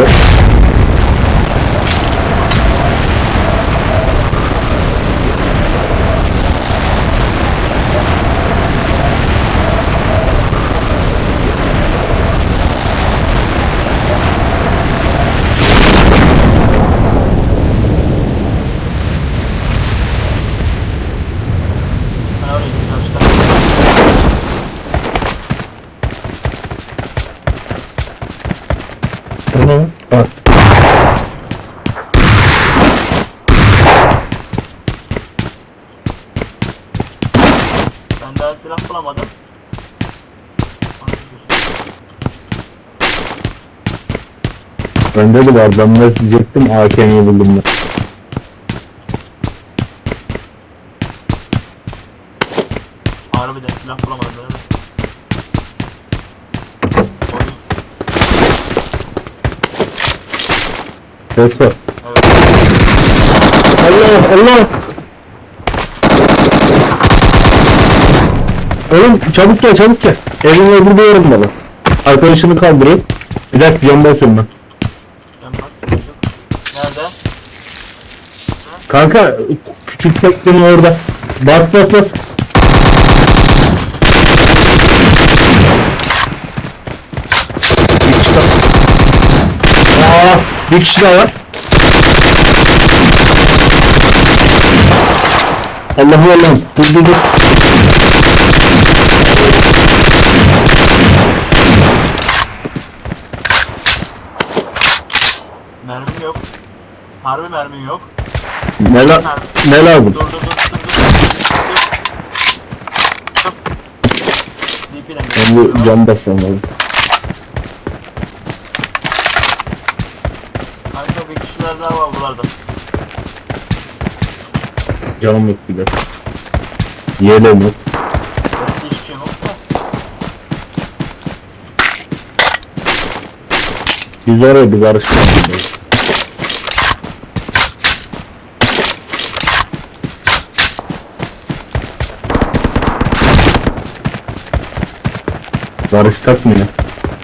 burada. Ben oraya gideceğim işte. Tamam. Bak. Ben daha silah bulamadım. Bende de var. Ben de diyecektim. AKM'yi buldum ben. Harbiden silah bulamadım değil mi? Ses var. Evet. Allah Allah. Oğlum çabuk gel çabuk gel. Evin öbür yorum bana. Arkadaşını kaldırıyor. Bir dakika yan basıyorum. Ben bas. yok. Nerede? Kanka küçük teknenin orada. Bas bas bas. Aa, bir kişi daha var. Allah'ım Allah'ım. Dur dur dur. Mermim yok. Harbi mermim yok. Ne, la ne lazım? Dur dur dur dur dur. Cam lazım. Daha var buralarda. Canım yok bir de. Yok. Biz oraya bir barıştık. Barıştak mı ya?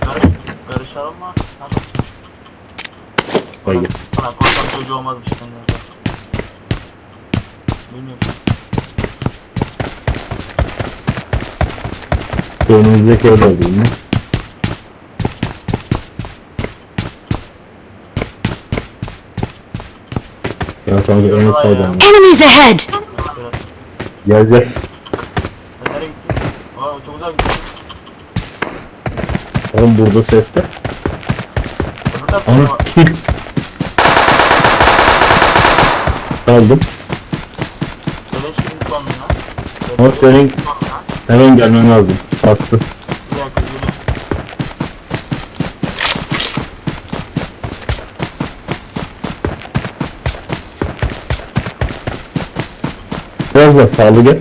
Karış, karışalım mı? Hayır. Bana korkak çocuğu olmazmış kendinize. Bilmiyorum. Önümüzdeki öyle oluyor mu? Ya kanka en sağdan. Enemies ahead! Gel gel. Sen nereye gittin? Aa çok uzak gittin. Oğlum burada ses de. Tarafta Ana mı? kill. Kaldım. Beleş gibi ya. Ama senin hemen gelmen lazım. Bastı. Bir dakika geliyorum. Biraz da sağlı gel.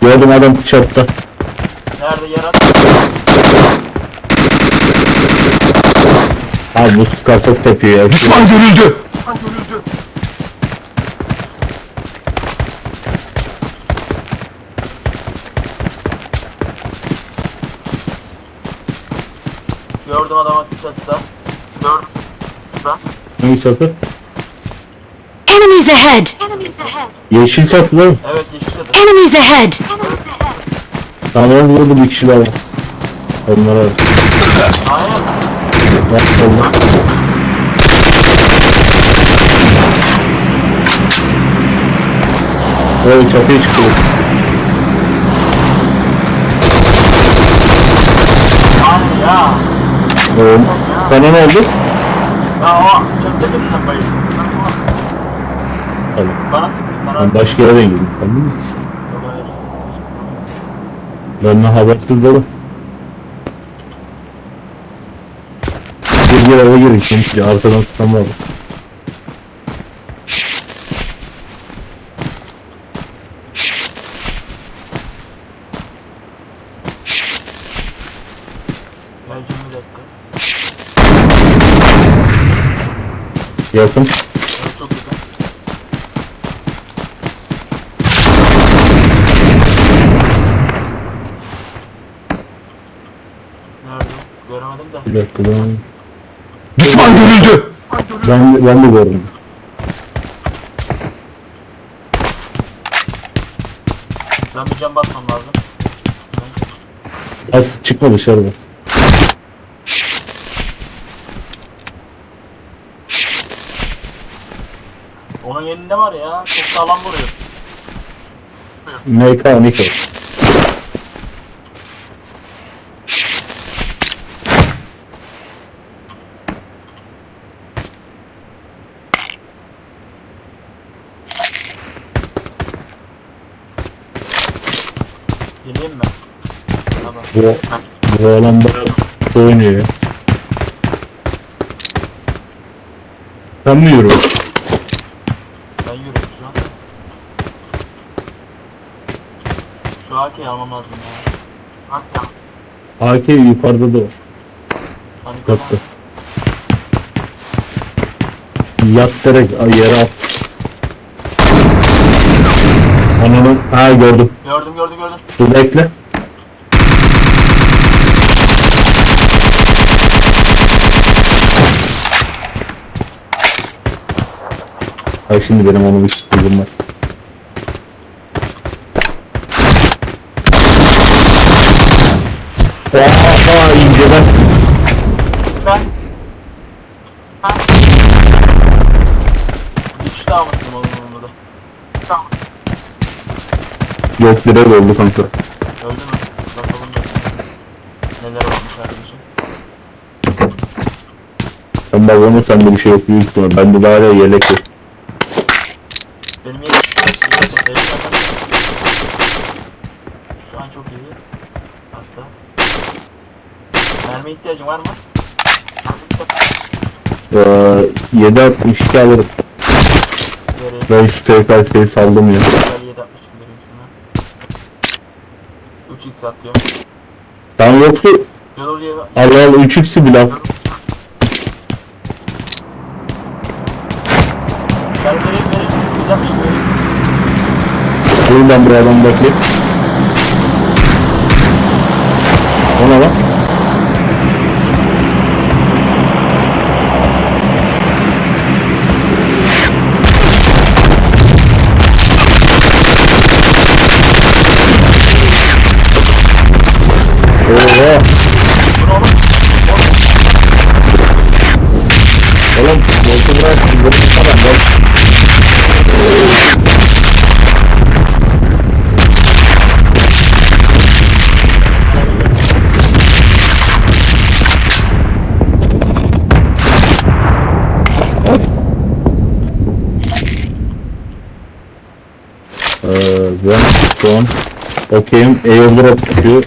Gördüm adam çattı. Nerede yarat? Abi bu sıkarsak tepiyor ya. Düşman görüldü. Gördüm adamı çatıda. Gördüm. Da. Hangi çatı? Enemies ahead! Yeşil çatı mi? Evet yeşil çatı. Enemies ahead! Tamam vurdu bir kişi daha. Onlara. Aynen. Solda. Böyle çatıya çıkıyor. Ya. Oğlum. Sana ne oldu? Ya o çatıda sen bayıldın. Tamam. Bana sıktı sana. Ben başka yere girdim. Tamam mı? Hayır. Benden habersiz dolu. Bir eve girin şimdi arkadan var. Geleceğim bir dakika. Yakın. Evet çok güzel. Nerede? Göremedim de. Bir dakika ben... Düşman görüldü. Ben, ben de gördüm. Ben bir cam basmam lazım. Az çıkma dışarı bak. Onun elinde var ya. Çok sağlam vuruyor. MK 12. Bu, bu adam bayağı kötü oynuyor ya. Sen mi yürüyorsun? Ben yürüyorum şu an. Şu AK'yi almam lazım ya. AK AK yukarıda da var. Hani Yattı. Yat direkt ay, yere at. Ananı ha gördüm. Gördüm gördüm gördüm. Dur bekle. Ay şimdi benim onu bir sürprizim var. Oha inceden. Ben. Ben. Bir kişi daha almıştım onun yanında da. Tamam. Yok direkt oldu kanka. Öldü mü? Bakalım da. Neler olmuş kardeşim. Sen babamın sende bir şey yok büyük ihtimal. Bende de hala yelek yok. Benim yerim yerim yok. Yerim zaten. Şu an çok iyi. Hatta. Mermi ihtiyacın var mı? Ee, 7.62 alırım. Vereyim. Ben şu TKS'yi saldım ya. Güzel 7 60 vereyim sana. 3x atıyorum. Tamam yoksa Yol diye al al 3x'i bile al. Ben vereyim vereyim. 160 vereyim. Dur ben buraya adam bakayım. Ona bak. Oha. Dur oğlum. Oğlum voltu bırak. Falan bak. Ee, ben şu an okeyim airdrop çıkıyor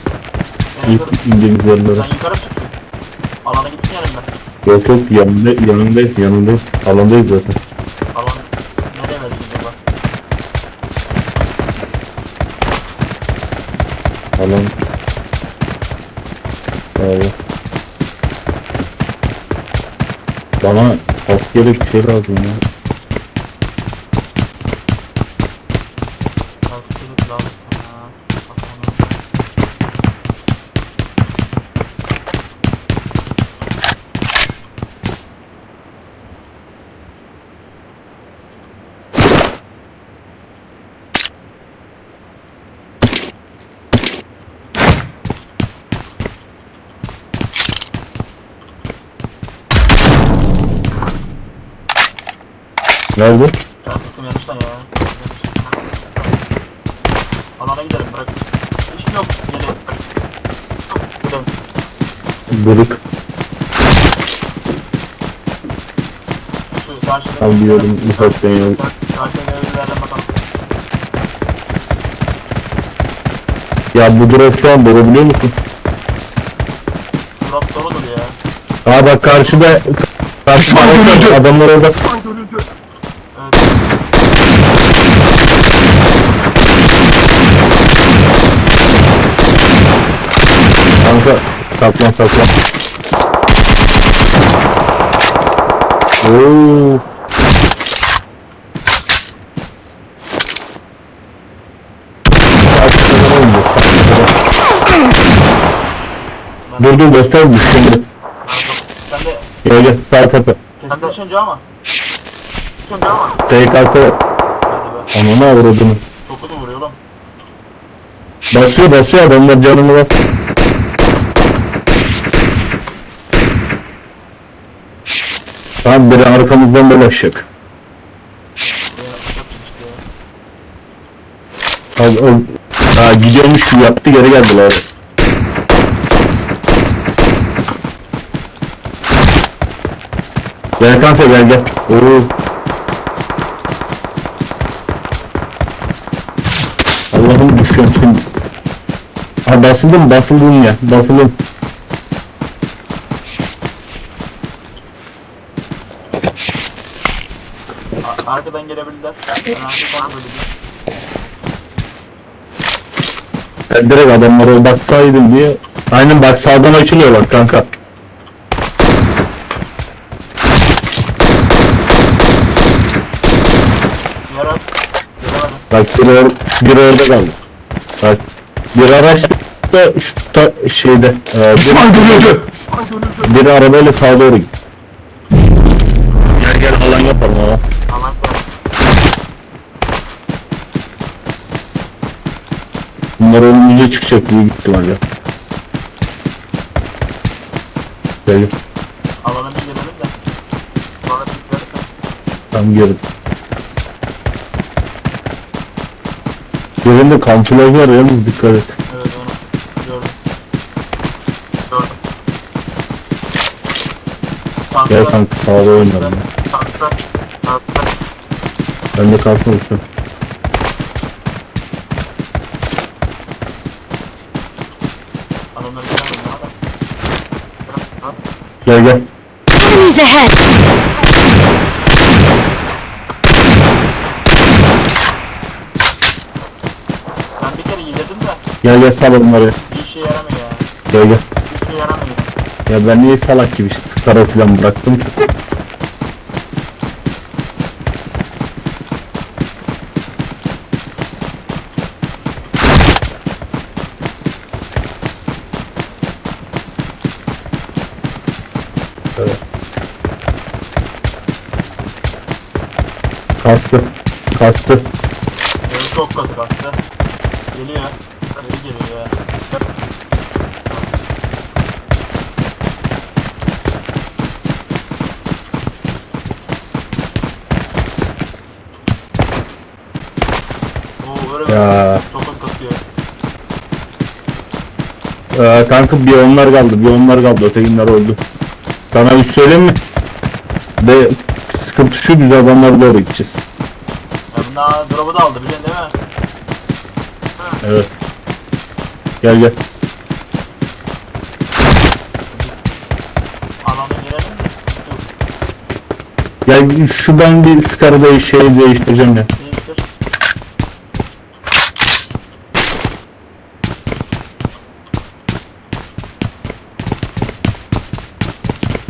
Yukarı, indiğimiz yerlere. sen yukarı çıktın. Alana gittin yanımda. Yok yok yanında, yanındayız yanındayız alandayız zaten. Alan nereye verdin acaba? Alan. Abi. Bana askeri bir şey lazım ya. Tasdik lazım sana. Bakalım. Nerede? Ben sıktım yanlıştan ya. Alana gidelim bırak. Hiç mi yok? Gelin. Gidelim. Bırık. Şu karşıda. Tam biliyorum ufaktan ya. Karşıda yerlerden bakalım. Ya bu drop şu an doğru biliyor musun? Drop doludur ya. Aa bak karşıda karşıda adamlar orada. Evet. Kanka saklan saklan. Oo. Dur dur göster düştüğünde. Sen de Gel gel sağ tepe. Kesin düşünce ama. Düşünce ama. TKS Hadi be. anana avradını. Çok kötü vuruyor oğlum. Basıyor basıyor adamlar canını bas. Tamam biri arkamızdan dolaşacak. Abi o ha, gidiyormuş gibi yaptı geri geldi abi. Gel kanka gel gel. Oo. Allah'ım düşüyorum şimdi. Ha basıldım basıldım ya basıldım. Arkadan gelebilirler. Ben direkt adamlara baksaydım diye. Aynen bak sağdan açılıyor bak kanka. Yarar. Bak bir, or bir orada kaldı. Bak bir araç da şu ta şeyde. E, Düşman görüldü. Biri arabayla sağa doğru gitti. Gel gel alan yapalım ama. Alan var. Bunlar önümüze çıkacak büyük ihtimalle. Gel gel. Alana bir girelim de. Sonra bir Tam gelin. Yerinde kamuflaj var yalnız dikkat et. Evet onu gördüm. Gördüm. Gel Tankta- kanka sağda oynayalım. Ben de kalsın üstüne. Adamları göremedim ya da. Ha? Gel gel. Enemies ahead! Ben bir kere yedirdim de Gel gel sal onları. bir işe yaramıyor ya. Gel gel. Bir işe yaramıyor. Ya ben niye salak gibi sıkara falan bıraktım ki? Kastı. Kastı. Böyle çok kötü kastı. Geliyor. Geri geliyor ya. Oo öyle Ya. Kasıyor. Ee, kanka bir onlar kaldı, bir onlar kaldı. Ötekiler öldü. Sana bir söyleyeyim mi? De sıkıntı şu biz adamlara doğru gideceğiz. Ya bunlar drop'u da aldı biliyorsun değil mi? Evet. Gel gel. Alana girelim. Yok Gel şu ben bir skarada şeyi değiştireceğim ya. değiştir.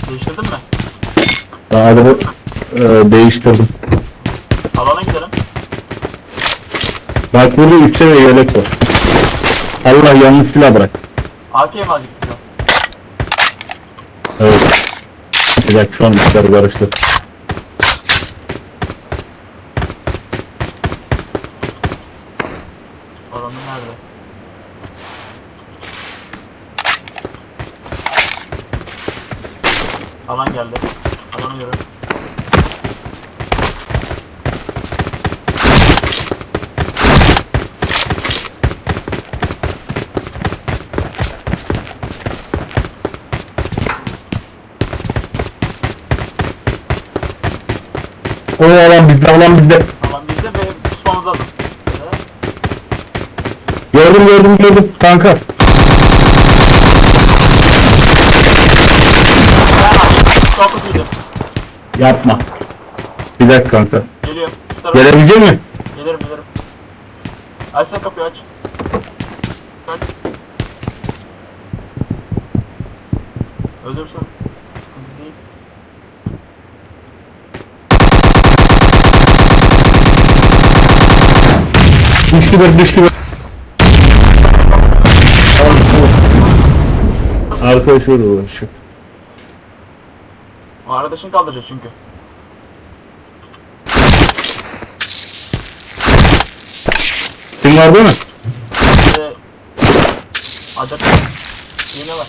Değiştirdin mi? Daha araba e, değiştirdim. Alana gidelim. Bak burada üst seviye yelek var. Allah yanlış silah bırak. AK mi alacaktın sen? Evet. Bir dakika şu an işler karıştı. Adamın nerede? Alan geldi. Alanı yürü. O alan bizde alan bizde. Alan bizde ve pusmamız lazım. Gördüm gördüm gördüm kanka. Çok kötüydü. Yapma. Bir dakika kanka. Geliyor. Şu tarafa. Gelebilecek mi? Gelirim gelirim. Aç sen kapıyı aç. Aç. Ölürsün. Sıkıntı değil. Düştü bir düştü bir. Arkadaşlar uğraşıyor. Arkadaşın kaldıracak çünkü. Kim var değil mi? De... Adet... Yine var.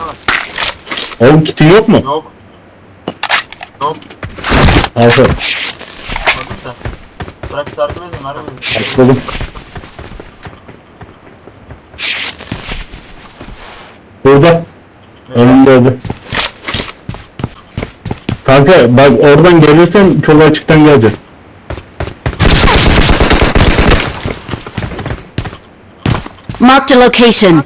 Var? Oğlum kitin yok mu? Yok. Yok. Aferin. Bırak bir sarkı bezim. Ver bezim. Atladım. Burada. Önümde öldü. Kanka bak oradan gelirsen çok açıktan gelecek. Marked a location.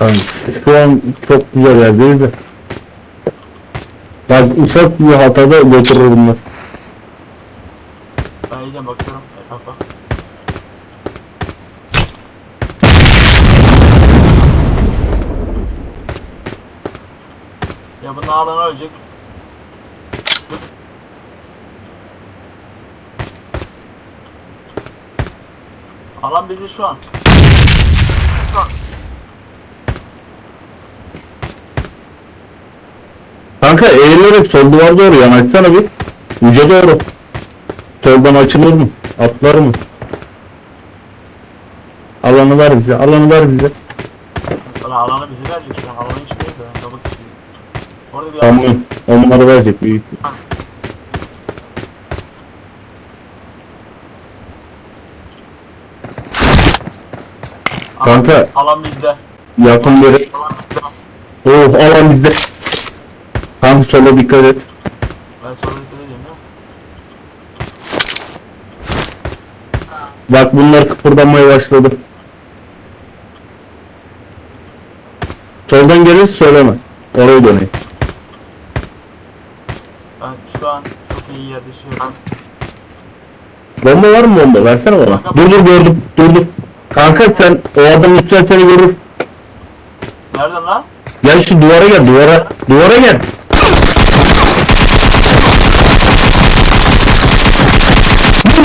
Tamam. Şu an çok güzel yerdeyiz de. Bak ufak bir hatada götürür bunlar. Ben iyice bakıyorum. Ya bunun alanı ölecek. Alan bizi şu an. Şu an. Kanka eğilerek sol duvar doğru yanaşsana bir. Uca doğru. Soldan açılır mı? Atlar mı? Alanı ver bize. Alanı ver bize. Bana alanı bizi verecek şu an. Alanın içindeyiz de. Ben kabuk içindeyim. Orada bir alan. Tamam. Onları verecek büyük. Kanka. Alan bizde. Yakın biri. Alan bizde. Oh alan bizde. Kanka sola dikkat et. Ben sonra dikkat edeyim ya. Bak bunlar kıpırdamaya başladı. Soldan gelirse söyleme. Oraya döneyim. Ben şu an çok iyi yerde yaşıyorum. Bomba var mı bomba? Versene bana. Dur dur gördüm. Dur dur. Kanka sen o adam üstten seni görür. Nereden lan? Gel şu duvara gel duvara. Duvara gel.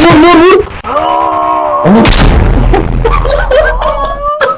Vur vur vur vur. Aha.